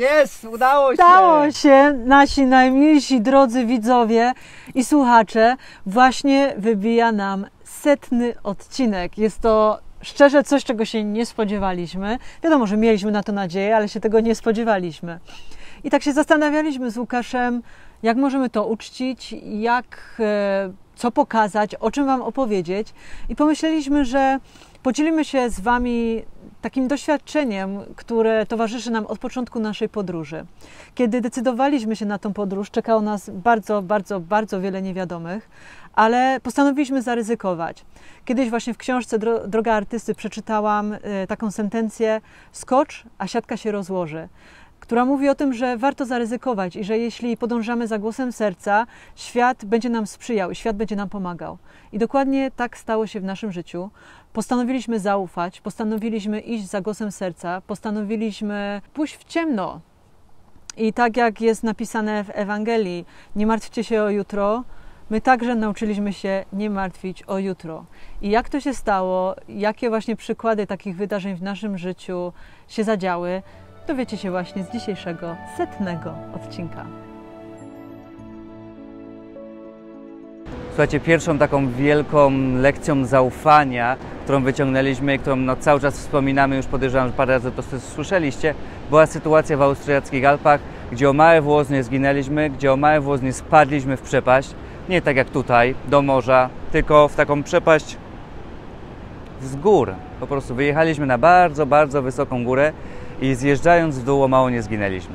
Jest, udało się! Udało się, nasi najmilsi drodzy widzowie i słuchacze, właśnie wybija nam setny odcinek. Jest to szczerze coś, czego się nie spodziewaliśmy. Wiadomo, że mieliśmy na to nadzieję, ale się tego nie spodziewaliśmy. I tak się zastanawialiśmy z Łukaszem, jak możemy to uczcić, jak, e, co pokazać, o czym Wam opowiedzieć. I pomyśleliśmy, że podzielimy się z Wami takim doświadczeniem, które towarzyszy nam od początku naszej podróży. Kiedy decydowaliśmy się na tą podróż, czekało nas bardzo, bardzo, bardzo wiele niewiadomych, ale postanowiliśmy zaryzykować. Kiedyś właśnie w książce Droga Artysty przeczytałam e, taką sentencję: skocz, a siatka się rozłoży która mówi o tym, że warto zaryzykować i że jeśli podążamy za głosem serca, świat będzie nam sprzyjał i świat będzie nam pomagał. I dokładnie tak stało się w naszym życiu. Postanowiliśmy zaufać, postanowiliśmy iść za głosem serca, postanowiliśmy pójść w ciemno. I tak jak jest napisane w Ewangelii, nie martwcie się o jutro, my także nauczyliśmy się nie martwić o jutro. I jak to się stało, jakie właśnie przykłady takich wydarzeń w naszym życiu się zadziały, dowiecie się właśnie z dzisiejszego setnego odcinka. Słuchajcie, pierwszą taką wielką lekcją zaufania, którą wyciągnęliśmy i którą no, cały czas wspominamy, już podejrzewam, że parę razy to słyszeliście, była sytuacja w austriackich Alpach, gdzie o małe włos nie zginęliśmy, gdzie o małe włos nie spadliśmy w przepaść. Nie tak jak tutaj, do morza, tylko w taką przepaść z gór. Po prostu wyjechaliśmy na bardzo, bardzo wysoką górę i zjeżdżając w dół mało nie zginęliśmy.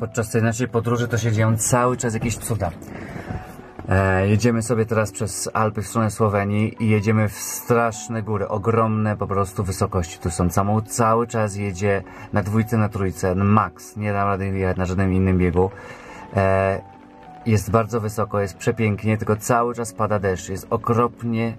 Podczas tej naszej podróży to się dzieją cały czas jakieś cuda. E, jedziemy sobie teraz przez Alpy w stronę Słowenii i jedziemy w straszne góry, ogromne po prostu wysokości. Tu są samochód cały czas jedzie na dwójce, na trójce, max, nie da rady jechać na żadnym innym biegu. E, jest bardzo wysoko, jest przepięknie, tylko cały czas pada deszcz, jest okropnie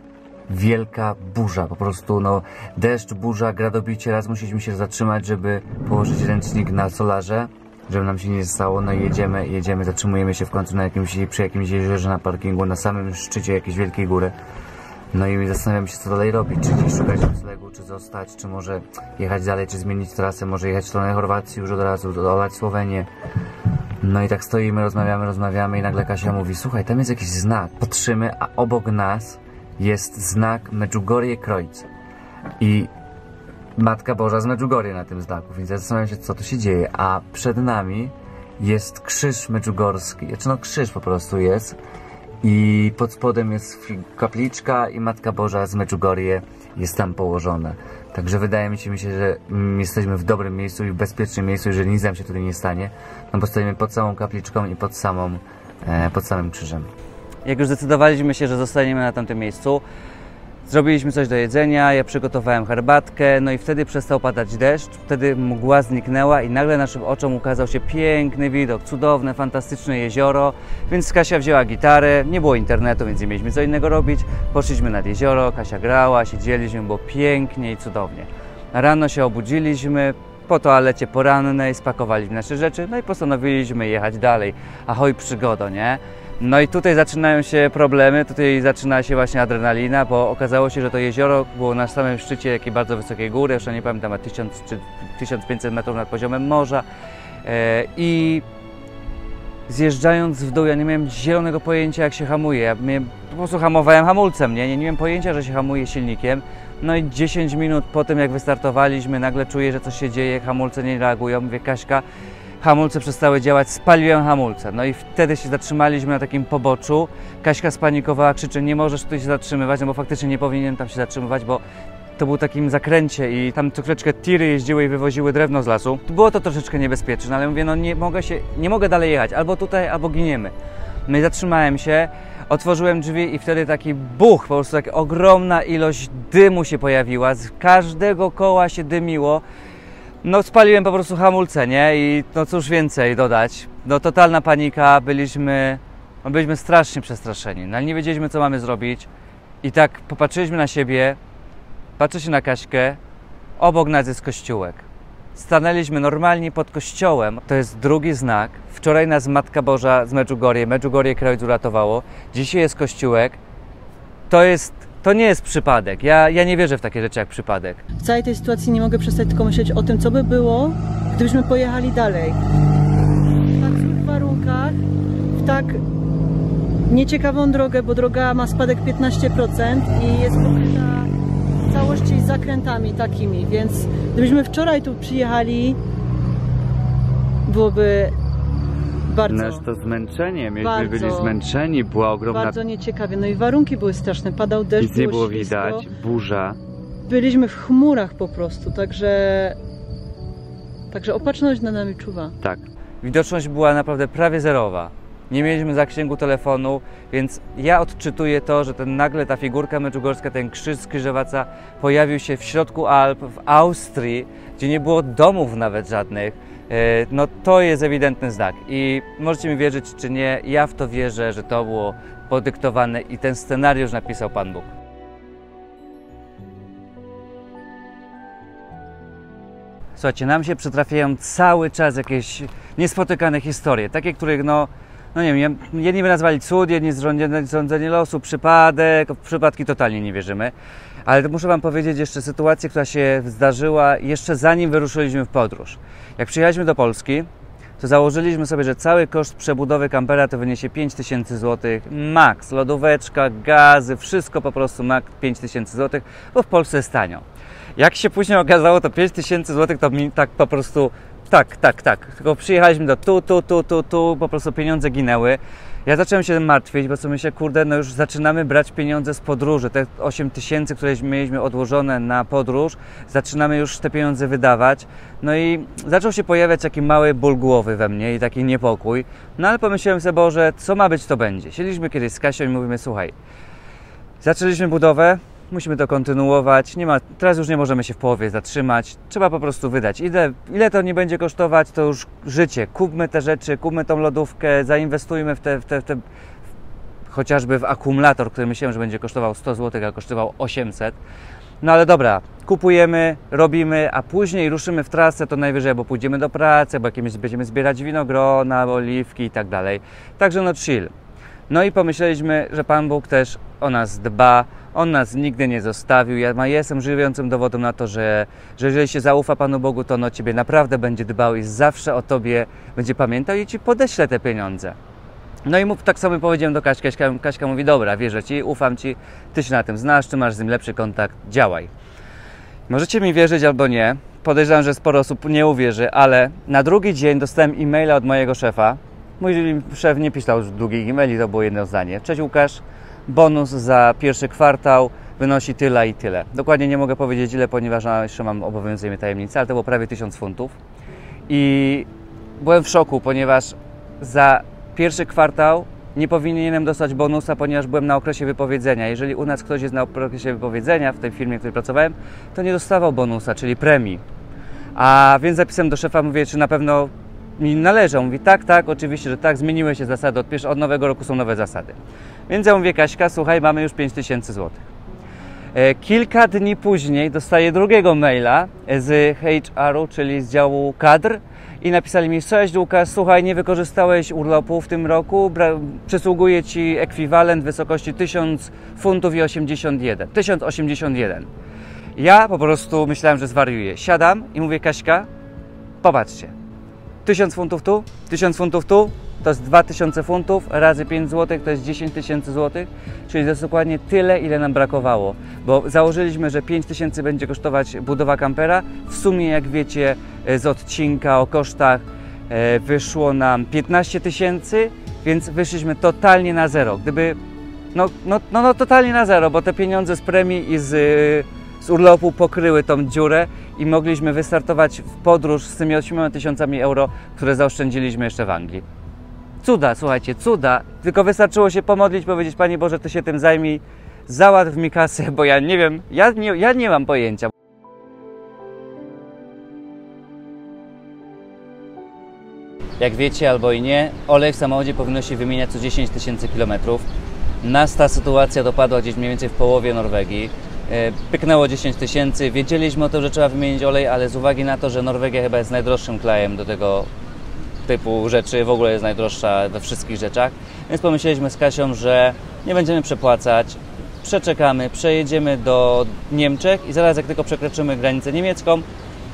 wielka burza, po prostu no deszcz, burza, gradobicie, raz musieliśmy się zatrzymać, żeby położyć ręcznik na solarze, żeby nam się nie stało, no jedziemy, jedziemy, zatrzymujemy się w końcu na jakimś, przy jakimś jeziorze na parkingu, na samym szczycie jakiejś wielkiej góry. No i zastanawiam się, co dalej robić, czy gdzieś szukać noclegu, czy zostać, czy może jechać dalej, czy zmienić trasę, może jechać w stronę Chorwacji już od razu, dolać Słowenię. No i tak stoimy, rozmawiamy, rozmawiamy i nagle Kasia mówi, słuchaj, tam jest jakiś znak, patrzymy, a obok nas jest znak Medjugorje Kreuz. I Matka Boża z Medjugorje na tym znaku, więc zastanawiam się, co tu się dzieje. A przed nami jest krzyż medjugorski, znaczy no krzyż po prostu jest i pod spodem jest kapliczka i Matka Boża z Medjugorje jest tam położona. Także wydaje mi się, że jesteśmy w dobrym miejscu i w bezpiecznym miejscu, jeżeli nic nam się tutaj nie stanie, no bo stoimy pod samą kapliczką i pod, samą, e, pod samym krzyżem. Jak już zdecydowaliśmy się, że zostaniemy na tamtym miejscu, zrobiliśmy coś do jedzenia, ja przygotowałem herbatkę, no i wtedy przestał padać deszcz, wtedy mgła zniknęła i nagle naszym oczom ukazał się piękny widok, cudowne, fantastyczne jezioro, więc Kasia wzięła gitarę, nie było internetu, więc nie mieliśmy co innego robić, poszliśmy nad jezioro, Kasia grała, siedzieliśmy, było pięknie i cudownie. Rano się obudziliśmy, po toalecie porannej, spakowaliśmy nasze rzeczy, no i postanowiliśmy jechać dalej. Ahoj przygodo, nie? No i tutaj zaczynają się problemy, tutaj zaczyna się właśnie adrenalina, bo okazało się, że to jezioro było na samym szczycie jakiej bardzo wysokiej góry, jeszcze nie pamiętam, ma 1000 czy 1500 metrów nad poziomem morza e, i zjeżdżając w dół, ja nie miałem zielonego pojęcia jak się hamuje, ja miałem, po prostu hamowałem hamulcem, nie? nie? Nie miałem pojęcia, że się hamuje silnikiem, no i 10 minut po tym jak wystartowaliśmy, nagle czuję, że coś się dzieje, hamulce nie reagują, mówię Kaśka, hamulce przestały działać, spaliłem hamulce. No i wtedy się zatrzymaliśmy na takim poboczu. Kaśka spanikowała, krzyczy, nie możesz tutaj się zatrzymywać, no bo faktycznie nie powinienem tam się zatrzymywać, bo to był takim zakręcie i tam troszeczkę tiry jeździły i wywoziły drewno z lasu. Było to troszeczkę niebezpieczne, ale mówię, no nie mogę się, nie mogę dalej jechać, albo tutaj, albo giniemy. No i zatrzymałem się, otworzyłem drzwi i wtedy taki buch, po prostu taka ogromna ilość dymu się pojawiła, z każdego koła się dymiło. No spaliłem po prostu hamulce, nie? I no cóż więcej dodać. No totalna panika, byliśmy, no byliśmy strasznie przestraszeni, no ale nie wiedzieliśmy co mamy zrobić. I tak popatrzyliśmy na siebie, patrzę się na Kaśkę, obok nas jest kościółek. Stanęliśmy normalnie pod kościołem, to jest drugi znak. Wczoraj nas Matka Boża z Medjugorje, Medjugorje Kreuz uratowało. Dzisiaj jest kościółek. To jest to nie jest przypadek. Ja, ja nie wierzę w takie rzeczy jak przypadek. W całej tej sytuacji nie mogę przestać tylko myśleć o tym, co by było, gdybyśmy pojechali dalej. W tak złych warunkach, w tak nieciekawą drogę, bo droga ma spadek 15% i jest pokryta w całości zakrętami takimi, więc gdybyśmy wczoraj tu przyjechali, byłoby bardzo, Nasz to zmęczenie, myśmy Bardzo. byli zmęczeni, była ogromna... bardzo nieciekawie. No i warunki były straszne, padał deszcz, Nic nie było ślisko. widać, burza. Byliśmy w chmurach po prostu, także także opatrzność na nami czuwa. Tak. Widoczność była naprawdę prawie zerowa. Nie mieliśmy zasięgu telefonu, więc ja odczytuję to, że ten nagle ta figurka meczugorska, ten krzyż z pojawił się w środku Alp, w Austrii, gdzie nie było domów nawet żadnych. E, No to jest ewidentny znak i możecie mi wierzyć czy nie, ja w to wierzę, że to było podyktowane i ten scenariusz napisał Pan Bóg. Słuchajcie, nam się przytrafiają cały czas jakieś niespotykane historie, takie, których no, no nie wiem, jedni by nazwali cud, jedni zrządzenie, zrządzenie losu, przypadek, w przypadki totalnie nie wierzymy. Ale muszę Wam powiedzieć jeszcze sytuację, która się zdarzyła jeszcze zanim wyruszyliśmy w podróż. Jak przyjechaliśmy do Polski, to założyliśmy sobie, że cały koszt przebudowy kampera to wyniesie 5000 zł max. Lodóweczka, gazy, wszystko po prostu max 5000 zł, bo w Polsce jest tanio. Jak się później okazało, to 5000 zł to mi tak po prostu tak, tak, tak. Tylko przyjechaliśmy do tu, tu, tu, tu, tu, po prostu pieniądze ginęły. Ja zacząłem się martwić, bo sobie myślę, kurde, no już zaczynamy brać pieniądze z podróży. Te 8 tysięcy, które mieliśmy odłożone na podróż, zaczynamy już te pieniądze wydawać. No i zaczął się pojawiać taki mały ból głowy we mnie i taki niepokój. No ale pomyślałem sobie, Boże, co ma być, to będzie. Siedliśmy kiedyś z Kasią i mówimy, słuchaj, zaczęliśmy budowę, musimy to kontynuować. Nie ma, teraz już nie możemy się w połowie zatrzymać. Trzeba po prostu wydać. Ile, ile to nie będzie kosztować, to już życie. Kupmy te rzeczy, kupmy tą lodówkę, zainwestujmy w te, w te, w te chociażby w akumulator, który myślałem, że będzie kosztował 100 zł, a kosztował 800. No ale dobra, kupujemy, robimy, a później ruszymy w trasę, to najwyżej, bo pójdziemy do pracy, bo jakimiś będziemy zbierać winogrona, oliwki i tak dalej. Także no chill. No i pomyśleliśmy, że Pan Bóg też o nas dba, On nas nigdy nie zostawił. Ja jestem żyjącym dowodem na to, że, że jeżeli się zaufa Panu Bogu, to On o Ciebie naprawdę będzie dbał i zawsze o Tobie będzie pamiętał i Ci podeśle te pieniądze. No i mów, tak samo powiedziałem do Kaśka. Kaśka, Kaśka mówi, dobra, wierzę Ci, ufam Ci, Ty się na tym znasz, Ty masz z nim lepszy kontakt, działaj. Możecie mi wierzyć albo nie, podejrzewam, że sporo osób nie uwierzy, ale na drugi dzień dostałem e-maila od mojego szefa. Mój szef nie pisał już długich e-maili, to było jedno zdanie. Cześć Łukasz, bonus za pierwszy kwartał wynosi tyle i tyle. Dokładnie nie mogę powiedzieć ile, ponieważ jeszcze mam obowiązuje mnie tajemnica, ale to było prawie 1000 funtów. I byłem w szoku, ponieważ za pierwszy kwartał nie powinienem dostać bonusa, ponieważ byłem na okresie wypowiedzenia. Jeżeli u nas ktoś jest na okresie wypowiedzenia w tej firmie, w której pracowałem, to nie dostawał bonusa, czyli premii. A więc zapisałem do szefa, mówię, czy na pewno mi należą. Mówi, tak, tak, oczywiście, że tak, zmieniły się zasady, od, pierwszy, od nowego roku są nowe zasady. Więc ja mówię, Kaśka, słuchaj, mamy już 5000 zł. E, Kilka dni później dostaję drugiego maila z HR-u, czyli z działu kadr i napisali mi, cześć Łukasz, słuchaj, nie wykorzystałeś urlopu w tym roku, przysługuje Ci ekwiwalent w wysokości 1000 funtów i 81, 1081. Ja po prostu myślałem, że zwariuję. Siadam i mówię, Kaśka, popatrzcie, 1000 funtów tu, 1000 funtów tu, to jest 2000 funtów razy 5 zł, to jest 10 tysięcy złotych, czyli to jest dokładnie tyle, ile nam brakowało, bo założyliśmy, że 5 tysięcy będzie kosztować budowa kampera. W sumie, jak wiecie, e, z odcinka o kosztach e, wyszło nam 15 tysięcy, więc wyszliśmy totalnie na zero. Gdyby, no, no, no, no totalnie na zero, bo te pieniądze z premii i z, e, z urlopu pokryły tą dziurę i mogliśmy wystartować w podróż z tymi 8 tysiącami euro, które zaoszczędziliśmy jeszcze w Anglii. Cuda, słuchajcie, cuda. Tylko wystarczyło się pomodlić, powiedzieć, Panie Boże, Ty się tym zajmij, załatw mi kasę, bo ja nie wiem, ja nie, ja nie mam pojęcia. Jak wiecie albo i nie, olej w samochodzie powinno się wymieniać co 10 tysięcy kilometrów. Nas ta sytuacja dopadła gdzieś mniej więcej w połowie Norwegii. E, Pyknęło 10 tysięcy. Wiedzieliśmy o tym, że trzeba wymienić olej, ale z uwagi na to, że Norwegia chyba jest najdroższym krajem do tego typu rzeczy, w ogóle jest najdroższa we wszystkich rzeczach, więc pomyśleliśmy z Kasią, że nie będziemy przepłacać, przeczekamy, przejedziemy do Niemczech i zaraz jak tylko przekroczymy granicę niemiecką,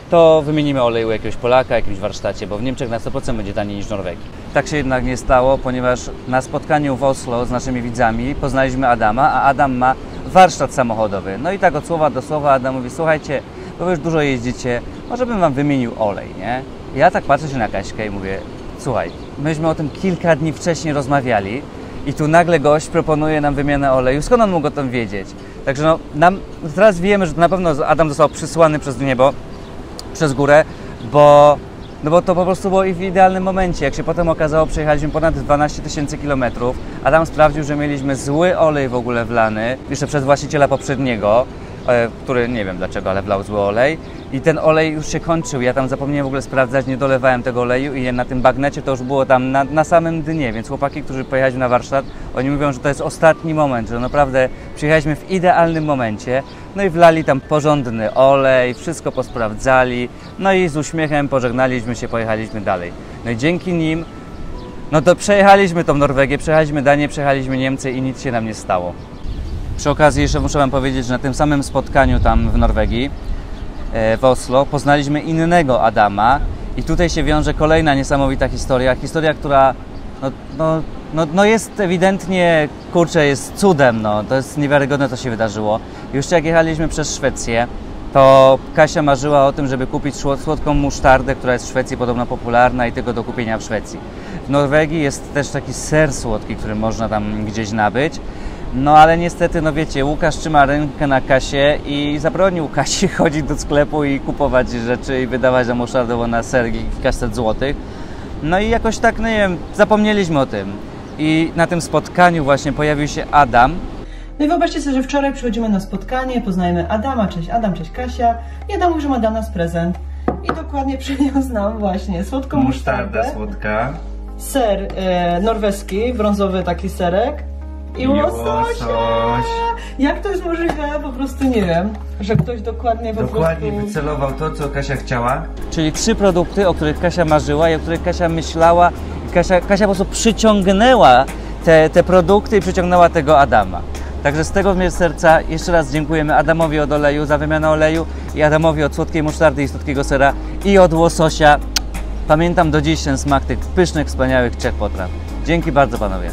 to wymienimy olej u jakiegoś Polaka, jakimś warsztacie, bo w Niemczech na 100% będzie taniej niż w Norwegii. Tak się jednak nie stało, ponieważ na spotkaniu w Oslo z naszymi widzami poznaliśmy Adama, a Adam ma warsztat samochodowy. No i tak od słowa do słowa Adam mówi, słuchajcie, bo wy już dużo jeździcie, może bym Wam wymienił olej, nie? Ja tak patrzę się na Kaśkę i mówię, słuchaj, myśmy o tym kilka dni wcześniej rozmawiali i tu nagle gość proponuje nam wymianę oleju. Skąd on mógł o tym wiedzieć? Także no, nam, teraz wiemy, że na pewno Adam został przysłany przez niebo, przez górę, bo, no bo to po prostu było i w idealnym momencie. Jak się potem okazało, przejechaliśmy ponad 12 tysięcy kilometrów. Adam sprawdził, że mieliśmy zły olej w ogóle wlany, jeszcze przez właściciela poprzedniego, który nie wiem dlaczego, ale wlał zły olej. I ten olej już się kończył. Ja tam zapomniałem w ogóle sprawdzać, nie dolewałem tego oleju i na tym bagnecie to już było tam na, na samym dnie. Więc chłopaki, którzy pojechali na warsztat, oni mówią, że to jest ostatni moment, że naprawdę przyjechaliśmy w idealnym momencie. No i wlali tam porządny olej, wszystko posprawdzali. No i z uśmiechem pożegnaliśmy się, pojechaliśmy dalej. No i dzięki nim, no to przejechaliśmy tą Norwegię, przejechaliśmy Danię, przejechaliśmy Niemcy i nic się nam nie stało. Przy okazji jeszcze muszę Wam powiedzieć, że na tym samym spotkaniu tam w Norwegii, e, w Oslo, poznaliśmy innego Adama i tutaj się wiąże kolejna niesamowita historia. Historia, która no, no, no, no jest ewidentnie, kurczę, jest cudem, no. to jest niewiarygodne, co się wydarzyło. Już jak jechaliśmy przez Szwecję, to Kasia marzyła o tym, żeby kupić słod- słodką musztardę, która jest w Szwecji podobno popularna i tego do kupienia w Szwecji. W Norwegii jest też taki ser słodki, który można tam gdzieś nabyć. No ale niestety, no wiecie, Łukasz trzyma rękę na kasie i zabronił Kasi chodzić do sklepu i kupować rzeczy i wydawać za musztardę na ser kilkaset złotych. No i jakoś tak, no nie wiem, zapomnieliśmy o tym. I na tym spotkaniu właśnie pojawił się Adam, No i wyobraźcie sobie, że wczoraj przychodzimy na spotkanie, poznajemy Adama, cześć Adam, cześć Kasia. I Adam mówi, że ma dla nas prezent. I dokładnie przyniósł nam właśnie słodką musztardę, słodka. ser e, norweski, brązowy taki serek i, I łososia. łosoś. Jak to jest możliwe? Po prostu nie wiem, że ktoś dokładnie po Dokładnie prostu... wycelował to, co Kasia chciała. Czyli trzy produkty, o których Kasia marzyła i o których Kasia myślała. I Kasia, Kasia po prostu przyciągnęła te, te produkty i przyciągnęła tego Adama. Także z tego mnie serca jeszcze raz dziękujemy Adamowi od oleju za wymianę oleju i Adamowi od słodkiej musztardy i słodkiego sera i od łososia. Pamiętam do dziś ten smak tych pysznych, wspaniałych trzech potraw. Dzięki bardzo panowie.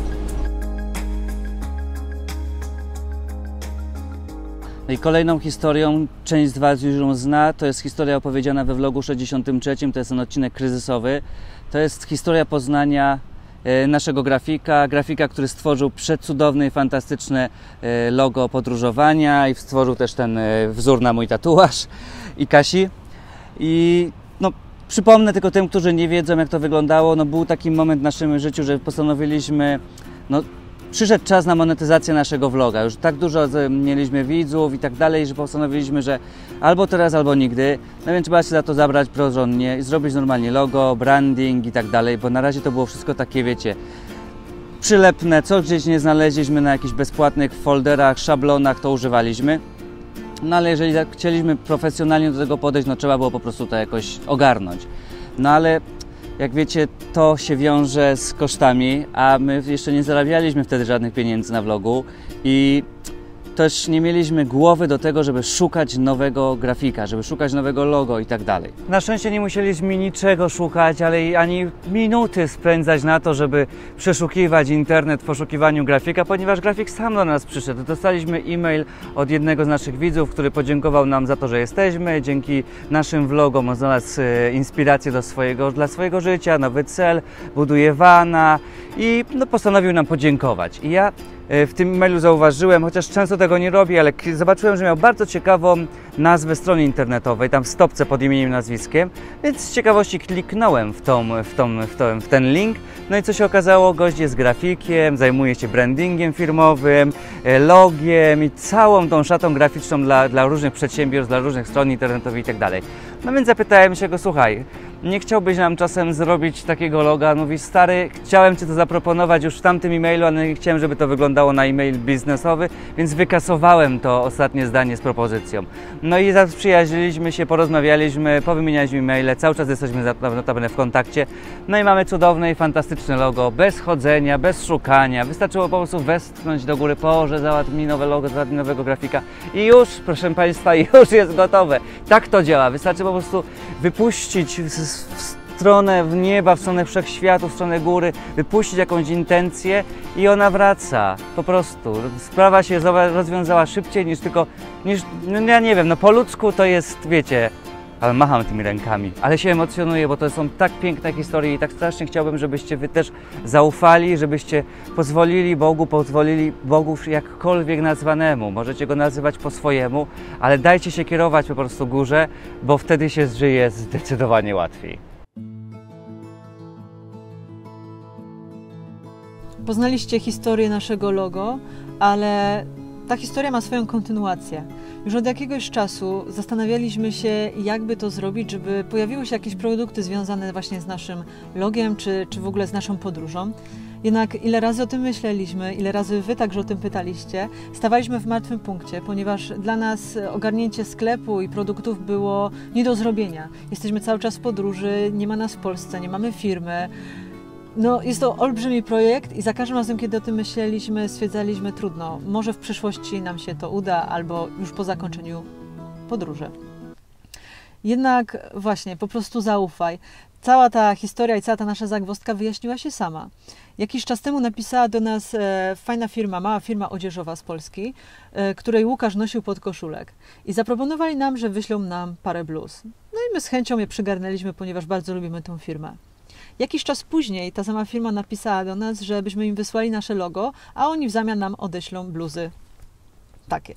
No i kolejną historią, część z Was już ją zna, to jest historia opowiedziana we vlogu 63, to jest ten odcinek kryzysowy. To jest historia poznania e, naszego grafika, grafika, który stworzył przecudowne i fantastyczne e, logo podróżowania i stworzył też ten e, wzór na mój tatuaż i Kasi. I no, przypomnę tylko tym, którzy nie wiedzą, jak to wyglądało. No, był taki moment w naszym życiu, że postanowiliśmy. No, przyszedł czas na monetyzację naszego vloga. Już tak dużo z- mieliśmy widzów i tak dalej, że postanowiliśmy, że albo teraz, albo nigdy. No więc trzeba się za to zabrać porządnie i zrobić normalnie logo, branding i tak dalej, bo na razie to było wszystko takie, wiecie, przylepne, co gdzieś nie znaleźliśmy na jakichś bezpłatnych folderach, szablonach, to używaliśmy. No ale jeżeli tak chcieliśmy profesjonalnie do tego podejść, no trzeba było po prostu to jakoś ogarnąć. No ale jak wiecie, to się wiąże z kosztami, a my jeszcze nie zarabialiśmy wtedy żadnych pieniędzy na vlogu i też nie mieliśmy głowy do tego, żeby szukać nowego grafika, żeby szukać nowego logo i tak dalej. Na szczęście nie musieliśmy niczego szukać, ale ani minuty spędzać na to, żeby przeszukiwać internet w poszukiwaniu grafika, ponieważ grafik sam do nas przyszedł. Dostaliśmy e-mail od jednego z naszych widzów, który podziękował nam za to, że jesteśmy. Dzięki naszym vlogom znalazł e, inspirację do swojego, dla swojego życia, nowy cel, buduje vana i no, postanowił nam podziękować. I ja w tym mailu zauważyłem, chociaż często tego nie robię, ale zobaczyłem, że miał bardzo ciekawą nazwę strony internetowej, tam w stopce pod imieniem i nazwiskiem, więc z ciekawości kliknąłem w, tą, w, tą, w, tą, w ten link. No i co się okazało, gość jest grafikiem, zajmuje się brandingiem firmowym, e, logiem i całą tą szatą graficzną dla, dla różnych przedsiębiorstw, dla różnych stron internetowych i tak. No więc zapytałem się go, słuchaj, nie chciałbyś nam czasem zrobić takiego loga? On Mówi, stary, chciałem Ci to zaproponować już w tamtym e-mailu, ale nie chciałem, żeby to wyglądało na e-mail biznesowy, więc wykasowałem to ostatnie zdanie z propozycją. No i zaprzyjaźniliśmy się, porozmawialiśmy, powymienialiśmy e-maile, cały czas jesteśmy notabene w kontakcie. No i mamy cudowne i fantastyczne logo, bez chodzenia, bez szukania. Wystarczyło po prostu westchnąć do góry, Boże, załatw mi nowe logo, załatw mi nowego grafika i już, proszę Państwa, już jest gotowe. Tak to działa. Wystarczy po prostu wypuścić w, stronę nieba, w stronę wszechświatu, w stronę góry, wypuścić jakąś intencję i ona wraca. Po prostu. Sprawa się rozwiązała szybciej niż tylko, niż, no ja nie wiem, no po ludzku to jest, wiecie, ale macham tymi rękami, ale się emocjonuję, bo to są tak piękne historie i tak strasznie chciałbym, żebyście wy też zaufali, żebyście pozwolili Bogu, pozwolili Bogu jakkolwiek nazwanemu. Możecie go nazywać po swojemu, ale dajcie się kierować po prostu górze, bo wtedy się żyje zdecydowanie łatwiej. Poznaliście historię naszego logo, ale ta historia ma swoją kontynuację. Już od jakiegoś czasu zastanawialiśmy się, jakby to zrobić, żeby pojawiły się jakieś produkty związane właśnie z naszym logiem, czy, czy w ogóle z naszą podróżą. Jednak ile razy o tym myśleliśmy, ile razy Wy także o tym pytaliście, stawaliśmy w martwym punkcie, ponieważ dla nas ogarnięcie sklepu i produktów było nie do zrobienia. Jesteśmy cały czas w podróży, nie ma nas w Polsce, nie mamy firmy. No, jest to olbrzymi projekt i za każdym razem, kiedy o tym myśleliśmy, stwierdzaliśmy trudno. Może w przyszłości nam się to uda, albo już po zakończeniu podróży. Jednak właśnie, po prostu zaufaj. Cała ta historia i cała ta nasza zagwozdka wyjaśniła się sama. Jakiś czas temu napisała do nas e, fajna firma, mała firma odzieżowa z Polski, e, której Łukasz nosił pod koszulek. I zaproponowali nam, że wyślą nam parę bluz. No i my z chęcią je przygarnęliśmy, ponieważ bardzo lubimy tę firmę. Jakiś czas później ta sama firma napisała do nas, żebyśmy im wysłali nasze logo, a oni w zamian nam odeślą bluzy. Takie.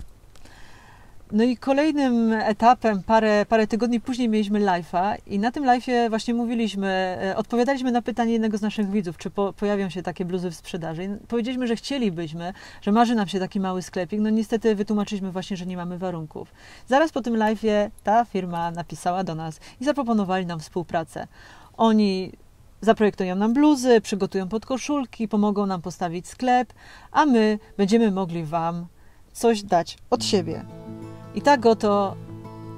No i kolejnym etapem, parę, parę tygodni później mieliśmy live'a i na tym live'ie właśnie mówiliśmy, e, odpowiadaliśmy na pytanie jednego z naszych widzów, czy po, pojawią się takie bluzy w sprzedaży. I powiedzieliśmy, że chcielibyśmy, że marzy nam się taki mały sklepik. No niestety wytłumaczyliśmy właśnie, że nie mamy warunków. Zaraz po tym live'ie ta firma napisała do nas i zaproponowali nam współpracę. Oni zaprojektują nam bluzy, przygotują podkoszulki, pomogą nam postawić sklep, a my będziemy mogli Wam coś dać od siebie. I tak oto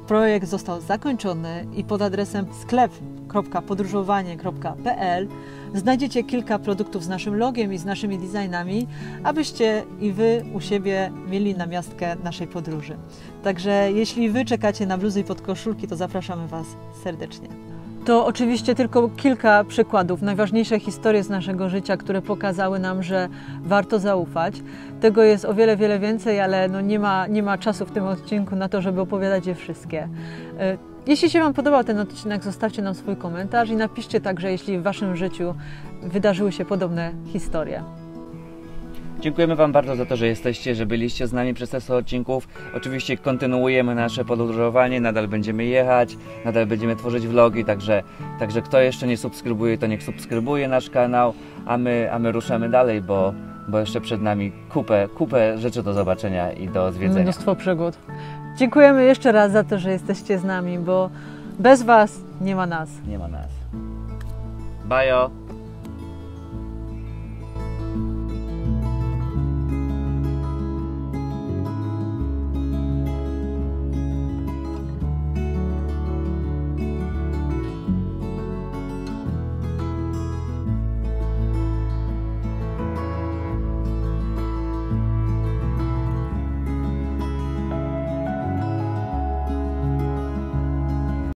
projekt został zakończony i pod adresem sklep.podróżowanie.pl znajdziecie kilka produktów z naszym logiem i z naszymi designami, abyście i Wy u siebie mieli namiastkę naszej podróży. Także jeśli Wy czekacie na bluzy i podkoszulki, to zapraszamy Was serdecznie. To oczywiście tylko kilka przykładów, najważniejsze historie z naszego życia, które pokazały nam, że warto zaufać. Tego jest o wiele, wiele więcej, ale no nie, ma, nie ma czasu w tym odcinku na to, żeby opowiadać je wszystkie. E, Jeśli się Wam podobał ten odcinek, zostawcie nam swój komentarz i napiszcie także, jeśli w Waszym życiu wydarzyły się podobne historie. Dziękujemy Wam bardzo za to, że jesteście, że byliście z nami przez te 100 odcinków. Oczywiście kontynuujemy nasze podróżowanie, nadal będziemy jechać, nadal będziemy tworzyć vlogi, także, także kto jeszcze nie subskrybuje, to niech subskrybuje nasz kanał, a my, a my ruszamy dalej, bo, bo jeszcze przed nami kupę, kupę rzeczy do zobaczenia i do zwiedzenia. Mnóstwo przygód. Dziękujemy jeszcze raz za to, że jesteście z nami, bo bez Was nie ma nas. Nie ma nas. Bajo!